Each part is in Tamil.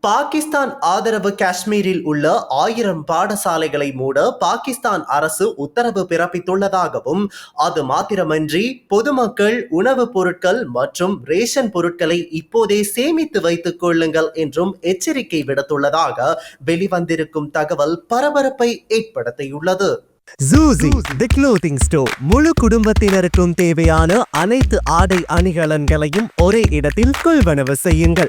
பாகிஸ்தான் ஆதரவு காஷ்மீரில் உள்ள ஆயிரம் பாடசாலைகளை மூட பாகிஸ்தான் அரசு உத்தரவு பிறப்பித்துள்ளதாகவும் அது மாத்திரமன்றி பொதுமக்கள் உணவுப் பொருட்கள் மற்றும் ரேஷன் பொருட்களை இப்போதே சேமித்து வைத்துக் கொள்ளுங்கள் என்றும் எச்சரிக்கை விடுத்துள்ளதாக வெளிவந்திருக்கும் தகவல் பரபரப்பை ஏற்படுத்தியுள்ளது. ஜூசி தி க்ளோத்திங் ஸ்டோர் முழு குடும்பத்தினருக்கும் தேவையான அனைத்து ஆடை அணிகலன்களையும் ஒரே இடத்தில் கொள்வனவு செய்யுங்கள்.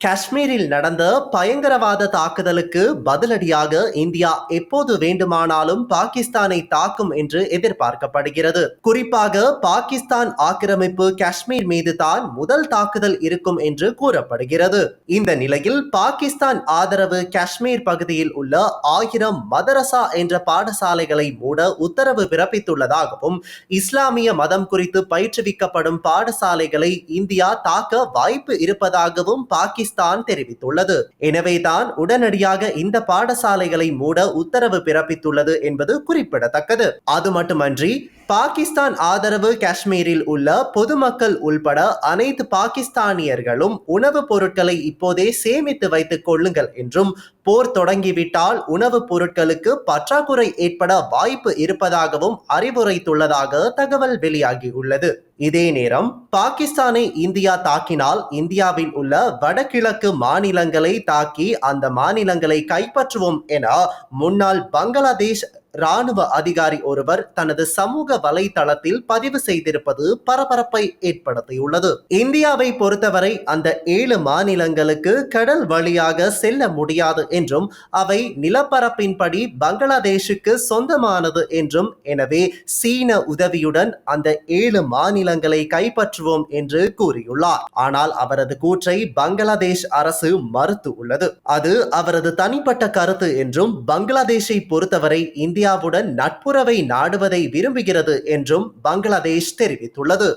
காஷ்மீரில் நடந்த பயங்கரவாத தாக்குதலுக்கு பதிலடியாக இந்தியா எப்போது வேண்டுமானாலும் பாகிஸ்தானை தாக்கும் என்று எதிர்பார்க்கப்படுகிறது. குறிப்பாக பாகிஸ்தான் ஆக்கிரமிப்பு காஷ்மீர் மீது தான் முதல் தாக்குதல் இருக்கும் என்று கூறப்படுகிறது. இந்த நிலையில் பாகிஸ்தான் ஆதரவு காஷ்மீர் பகுதியில் உள்ள ஆயிரம் மதரசா என்ற பாடசாலைகளை மூட உத்தரவு பிறப்பித்துள்ளதாகவும் இஸ்லாமிய மதம் குறித்து பயிற்றுவிக்கப்படும் பாடசாலைகளை இந்தியா தாக்க வாய்ப்பு இருப்பதாகவும் பாகிஸ்தான் தெரிவித்துள்ளது. எனவேதான் உடனடியாக இந்த பாடசாலைகளை மூட உத்தரவு பிறப்பித்துள்ளது என்பது குறிப்பிடத்தக்கது. அது மட்டுமன்றி பாகிஸ்தான் ஆதரவு காஷ்மீரில் உள்ள பொதுமக்கள் உள்பட அனைத்து பாகிஸ்தானியர்களும் உணவுப் பொருட்களை இப்போதே சேமித்து வைத்துக் கொள்ளுங்கள் என்றும் போர் தொடங்கிவிட்டால் உணவுப் பொருட்களுக்கு பற்றாக்குறை ஏற்பட வாய்ப்பு இருப்பதாகவும் அறிவுரைத்துள்ளதாக தகவல் வெளியாகியுள்ளது. இதே நேரம் பாகிஸ்தானை இந்தியா தாக்கினால் இந்தியாவில் உள்ள வடகிழக்கு மாநிலங்களை தாக்கி அந்த மாநிலங்களை கைப்பற்றுவோம் என முன்னாள் பங்களாதேஷ் ராணுவ அதிகாரி ஒருவர் தனது சமூக வலைதளத்தில் பதிவு செய்திருப்பது பரபரப்பை ஏற்படுத்தியுள்ளது. இந்தியாவை பொறுத்தவரை அந்த ஏழு மாநிலங்களுக்கு கடல் வழியாக செல்ல முடியாது என்றும் அவை நிலப்பரப்பின்படி பங்களாதேஷுக்கு சொந்தமானது என்றும் எனவே சீன உதவியுடன் அந்த ஏழு மாநிலங்களை கைப்பற்றுவோம் என்று கூறியுள்ளார். ஆனால் அவரது கூற்றை பங்களாதேஷ் அரசு மறுத்து உள்ளது அது அவரது தனிப்பட்ட கருத்து என்றும் பங்களாதேஷை பொறுத்தவரை இந்தியாவுடன் நட்புறவை நாடுவதை விரும்புகிறது என்றும் பங்களாதேஷ் தெரிவித்துள்ளது.